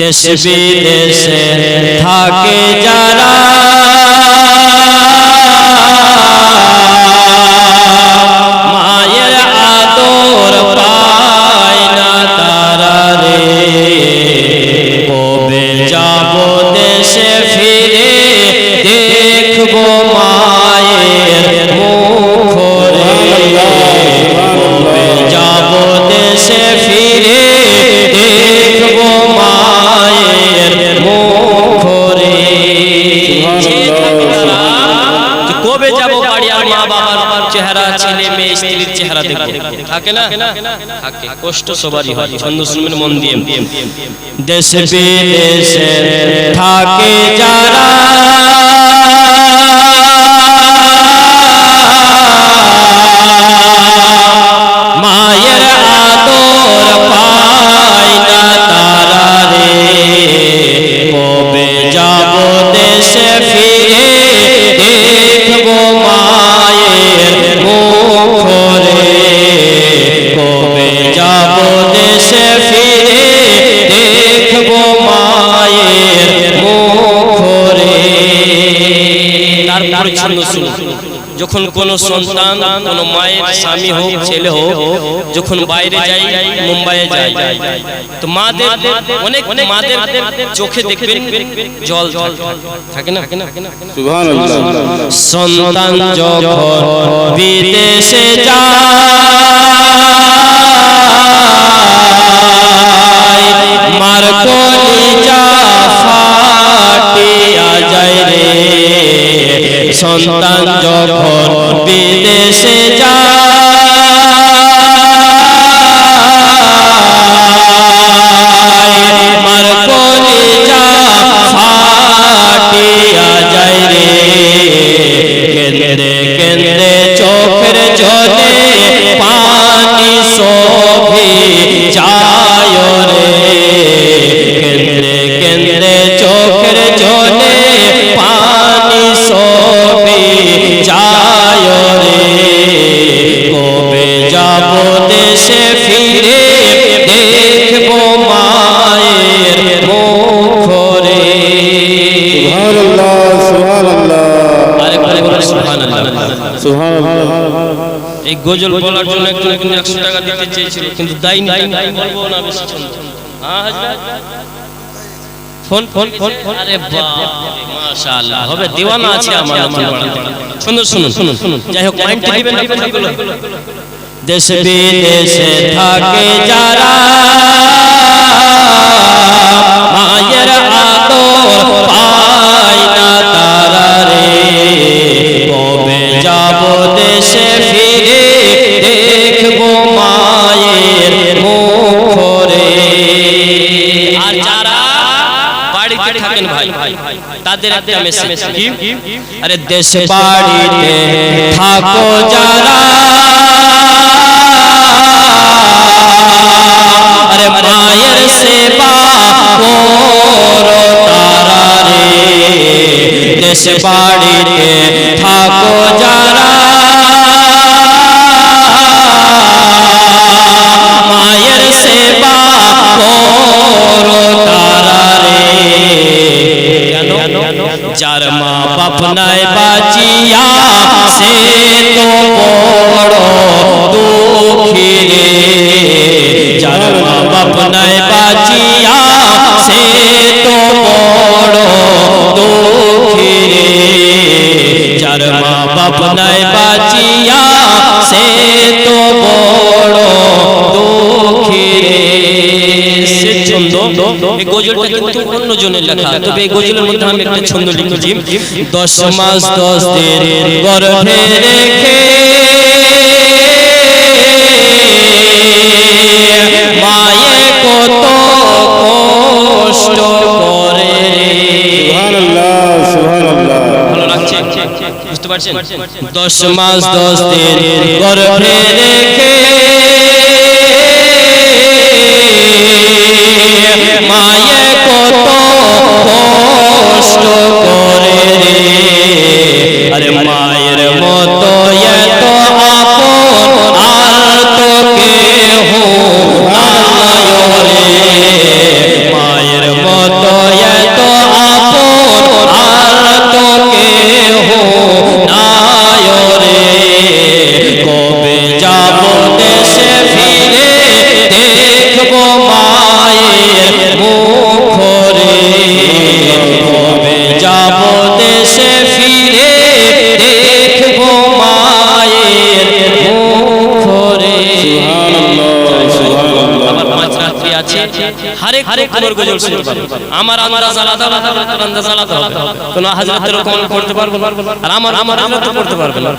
দেশ বিদেশে থাকে যারা। চেহারা ছেলে মেয়ে স্ত্রীর চেহারা দেখব। থাকে না? থাকে কষ্ট সবারই হয়। ছন্দ শুনবেন মন দিয়ে। দেশে বিদেশে থাকে যারা মায়ের আদর পায় না তারা রে। কবে যাব দেশে ফিরে? যখন কোন সন্তান কোন মায়ের স্বামী হোক ছেলে হোক যখন বাইরে যায় মুম্বাইয়ে যায় তো মাদের অনেক মাদের চোখে দেখবেন জল জল থাকে না? সন্তান যখন বিদেশে যায় মার ফাটিয়া সন্তান যখন বিদেশে যায় মার কলিজা ফাটিয়া যায় রে। কেন্দ্রে কেন্দ্রে চোখের জলে এই গজল বলার জন্য একজন কিন্তু একশো টাকা দিতে চেয়েছিল কিন্তু দেয়নি বলব না বেশি হ্যাঁ ফোন ফোন ফোন ফোন। আরে মাশাআল্লাহ হবে দিওয়ানা আছে আমার নতুন শুনুন শুনুন শুনুন যাই হোক মাইন্ড দিবেন দেশ বিদেশে থাকে যারা। তাদের একটা মেসেজ কি আরে দেশ বাড়িতে থাকো যারা আরে মায়ের সেবা করো তারা রে দেশ বাড়িতে चरमा अपनाए बाजिया से तो बड़ो दुखी रे चरमा अपनाए बाजिया से तो बड़ो दुखी रे चरमा अपनाए बाजिया से সে ছন্দ এই গজলটা কিন্তু অন্য জনের লেখা। তবে এই গজলের মধ্যে আমি একটা ছন্দ লিখেছি। দশ মাস দশ দিন গর্ভে রেখে মায়ে কত কষ্ট করে সুবহানাল্লাহ সুবহানাল্লাহ। ভালো লাগছে? বুঝতে পারছেন? দশ মাস দশ দিন গর্ভে রেখে মায়ে কত কষ্ট করে রে আরে মায়ের গজল শুনতে পারবে। আমার আন্দাজ আলাদা আলাদা তোর আন্দাজ আলাদা কোন হাজরাতের কমল পড়তে পারব আর আমার আমার আমরা পড়তে পারবে না।